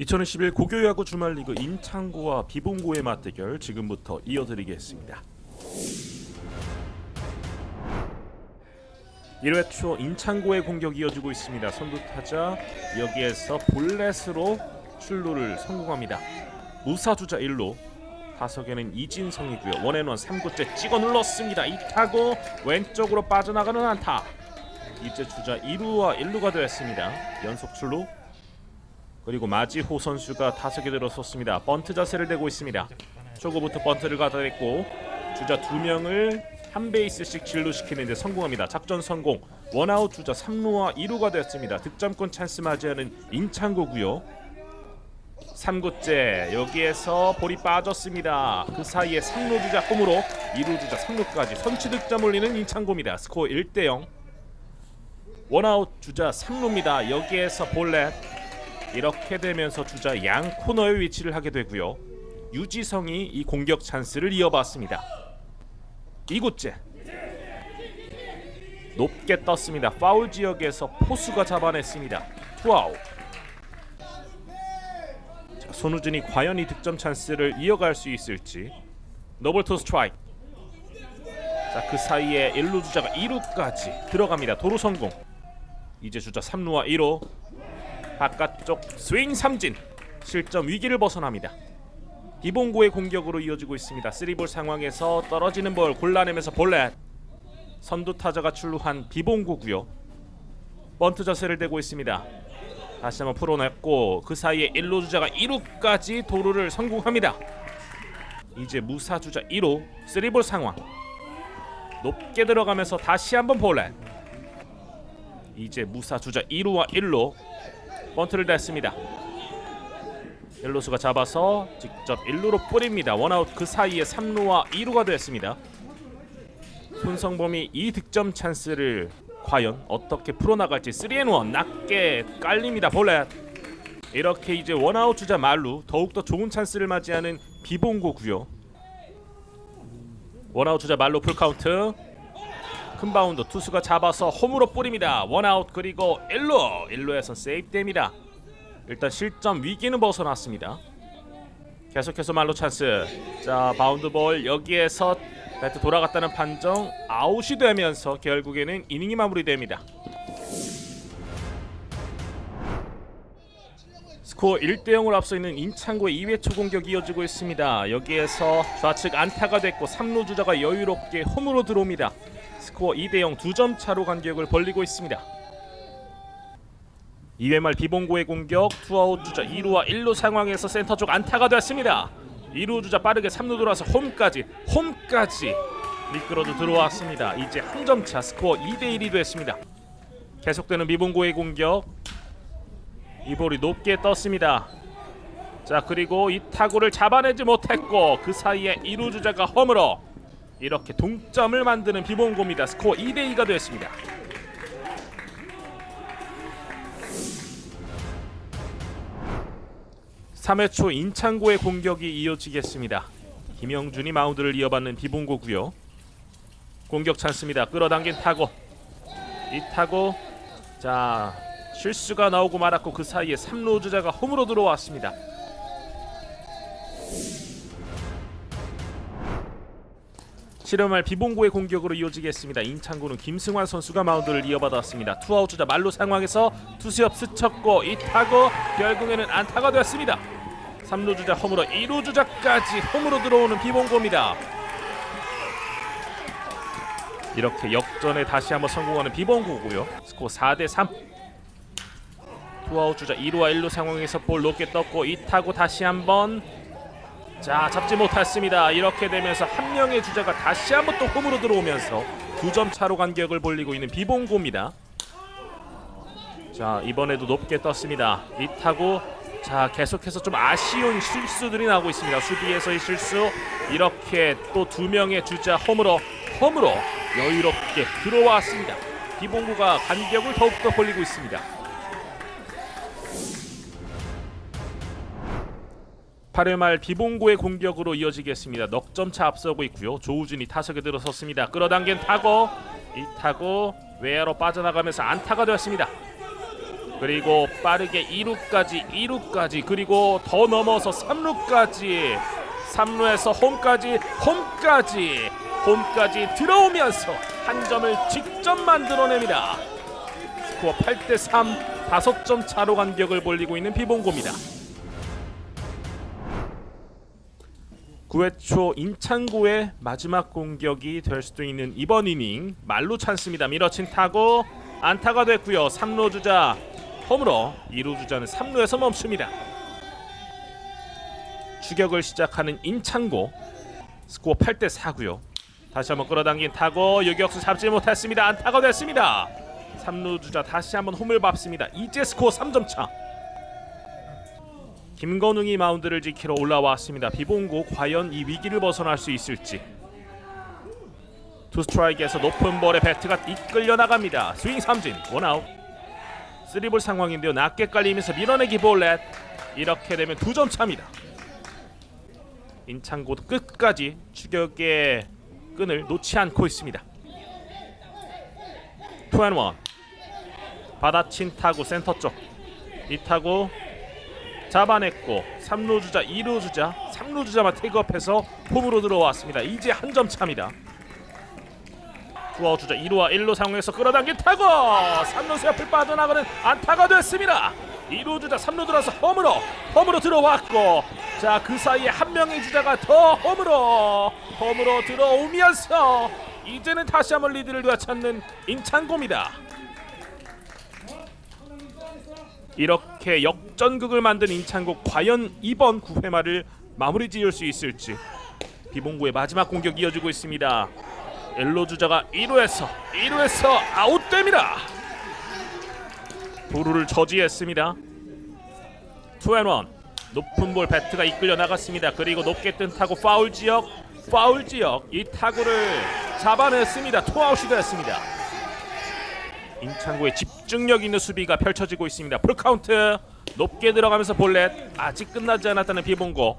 2021 고교야구 주말리그 임창고와 비봉고의 맞대결 지금부터 이어드리겠습니다. 1회 초 임창고의 공격이 이어지고 있습니다. 선두 타자 여기에서 볼넷으로 출루를 성공합니다. 무사 주자 1루 타석에는 이진성이고요. 원앤원 3구째 찍어 눌렀습니다. 이 타고 왼쪽으로 빠져나가는 안타. 이제 주자 2루와 1루가 되었습니다. 연속 출루 그리고 마지호 선수가 타석에 들어섰습니다. 번트 자세를 대고 있습니다. 초구부터 번트를 가다했고 주자 두 명을 한 베이스씩 진루시키는데 성공합니다. 작전 성공. 원아웃 주자 3루와 2루가 되었습니다. 득점권 찬스 맞이하는 임창고고요. 3구째 여기에서 볼이 빠졌습니다. 그 사이에 3루 주자 홈으로 2루 주자 3루까지 선취 득점 올리는 임창고입니다. 스코어 1대 0. 원아웃 주자 3루입니다. 여기에서 볼넷 이렇게 되면서 주자 양 코너에 위치를 하게 되고요. 유지성이 이 공격 찬스를 이어봤습니다. 2구째 높게 떴습니다. 파울 지역에서 포수가 잡아냈습니다. 투아웃. 자, 손우준이 과연 이 득점 찬스를 이어갈 수 있을지. 노블 투 스트라이크. 자, 그 사이에 1루 주자가 2루까지 들어갑니다. 도루 성공. 이제 주자 3루와 1루 바깥쪽 스윙 삼진 실점 위기를 벗어납니다. 이봉고의 공격으로 이어지고 있습니다. 쓰리볼 상황에서 떨어지는 볼 골라내면서 볼넷 선두 타자가 출루한 비봉고고요. 번트 자세를 대고 있습니다. 다시 한번 풀어냈고 그 사이에 1루 주자가 2루까지 도루를 성공합니다. 이제 무사 주자 1루 쓰리볼 상황 높게 들어가면서 다시 한번 볼넷 이제 무사 주자 2루와 1루 번트를 냈습니다. 1루수가 잡아서 직접 1루로 뿌립니다. 원아웃 그 사이에 3루와 2루가 됐습니다. 손성범이 이 득점 찬스를 과연 어떻게 풀어나갈지 3앤1 낮게 깔립니다. 볼넷 이렇게 이제 원아웃 주자 말루 더욱더 좋은 찬스를 맞이하는 비봉고고요. 원아웃 주자 말루 풀카운트 큰 바운드 투수가 잡아서 홈으로 뿌립니다. 원아웃 그리고 1루 1루에서 세이프됩니다. 일단 실점 위기는 벗어났습니다. 계속해서 말로 찬스. 자 바운드 볼 여기에서 배트 돌아갔다는 판정 아웃이 되면서 결국에는 이닝이 마무리됩니다. 스코어 1대 0으로 앞서 있는 임창고의 2회 초 공격이 이어지고 있습니다. 여기에서 좌측 안타가 됐고 3루 주자가 여유롭게 홈으로 들어옵니다. 스코어 2대 0 두 점 차로 간격을 벌리고 있습니다. 2회 말 비봉고의 공격 투아웃 주자 2루와 1루 상황에서 센터 쪽 안타가 됐습니다. 2루 주자 빠르게 3루 돌아서 홈까지 홈까지 미끄러져 들어왔습니다. 이제 한 점 차 스코어 2대 1이 됐습니다. 계속되는 비봉고의 공격 이 볼이 높게 떴습니다. 자 그리고 이 타구를 잡아내지 못했고 그 사이에 2루 주자가 홈으로 이렇게 동점을 만드는 비봉고입니다. 스코어 2대 2가 되었습니다. 삼회초 인창고의 공격이 이어지겠습니다. 김영준이 마운드를 이어받는 비봉고고요. 공격 찬스입니다. 끌어당긴 타고 이 타고 자 실수가 나오고 말았고 그 사이에 3루 주자가 홈으로 들어왔습니다. 실험할 비봉고의 공격으로 이어지겠습니다. 인창고는 김승환 선수가 마운드를 이어받았습니다. 투아웃 주자 말로 상황에서 투수협 스쳤고 이 타고 결국에는 안타가 되었습니다. 3루 주자 홈으로 2루 주자까지 홈으로 들어오는 비봉고입니다. 이렇게 역전에 다시 한번 성공하는 비봉고고요. 스코어 4대 3. 투아웃 주자 2루와 1루 상황에서 볼 높게 떴고 이 타고 다시 한번 자 잡지 못했습니다. 이렇게 되면서 한 명의 주자가 다시 한번 또 홈으로 들어오면서 두 점 차로 간격을 벌리고 있는 비봉고입니다. 자 이번에도 높게 떴습니다. 이 타고 자 계속해서 좀 아쉬운 실수들이 나오고 있습니다. 수비에서의 실수 이렇게 또 두 명의 주자 홈으로 홈으로 여유롭게 들어왔습니다. 비봉고가 간격을 더욱더 벌리고 있습니다. 8회 말 비봉고의 공격으로 이어지겠습니다. 넉 점 차 앞서고 있고요. 조우준이 타석에 들어섰습니다. 끌어당긴 타고 이 타고 외야로 빠져나가면서 안타가 되었습니다. 그리고 빠르게 2루까지 2루까지 그리고 더 넘어서 3루까지 3루에서 홈까지 홈까지 홈까지 들어오면서 한 점을 직접 만들어냅니다. 스코어 8대 3 5점 차로 간격을 벌리고 있는 비봉고입니다. 9회 초 인창고의 마지막 공격이 될 수도 있는 이번 이닝 말로 찬스입니다. 밀어친 타고 안타가 됐고요. 3루 주자 홈으로 2루 주자는 3루에서 멈춥니다. 추격을 시작하는 인창고 스코어 8대 4고요. 다시 한번 끌어당긴 타고 유격수 잡지 못했습니다. 안타가 됐습니다. 3루 주자 다시 한번 홈을 밟습니다. 이제 스코어 3점 차. 김건웅이 마운드를 지키러 올라왔습니다. 비봉고 과연 이 위기를 벗어날 수 있을지. 투 스트라이크에서 높은 볼에 배트가 이끌려 나갑니다. 스윙 삼진 원아웃. 쓰리볼 상황인데요. 낮게 깔리면서 밀어내기 볼넷. 이렇게 되면 두 점 차입니다. 인창고도 끝까지 추격의 끈을 놓지 않고 있습니다. 투앤원 받아친 타구 센터 쪽. 이 타구 잡아냈고 3루 주자 2루 주자 3루 주자만 태그업해서 홈으로 들어왔습니다. 이제 한 점 차입니다. 투아웃 주자 2루와 1루 상황에서 끌어당긴 타고 3루수 옆을 빠져나가는 안타가 됐습니다. 2루 주자 3루 들어서 홈으로 홈으로 들어왔고 자 그 사이에 한 명의 주자가 더 홈으로 홈으로 들어오면서 이제는 다시 한번 리드를 되찾는 인창고입니다. 이렇게 역전극을 만든 인창고 과연 이번 9회 말을 마무리 지을 수 있을지 비봉구의 마지막 공격 이어지고 있습니다. 엘로 주자가 1루에서 1루에서 아웃됩니다. 도루를 저지했습니다. 투앤원 높은 볼 배트가 이끌려 나갔습니다. 그리고 높게 뜬 타구 파울 지역 파울 지역 이 타구를 잡아냈습니다. 투아웃이 됐습니다. 임창구의 집중력 있는 수비가 펼쳐지고 있습니다. 풀카운트. 높게 들어가면서 볼넷. 아직 끝나지 않았다는 비봉고.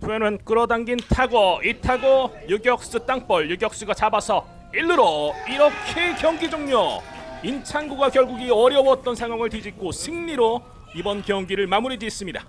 투앤원 끌어당긴 타고. 이 타고 유격수 땅볼. 유격수가 잡아서 1루로 이렇게 경기 종료. 임창구가 결국 이 어려웠던 상황을 뒤집고 승리로 이번 경기를 마무리 짓습니다.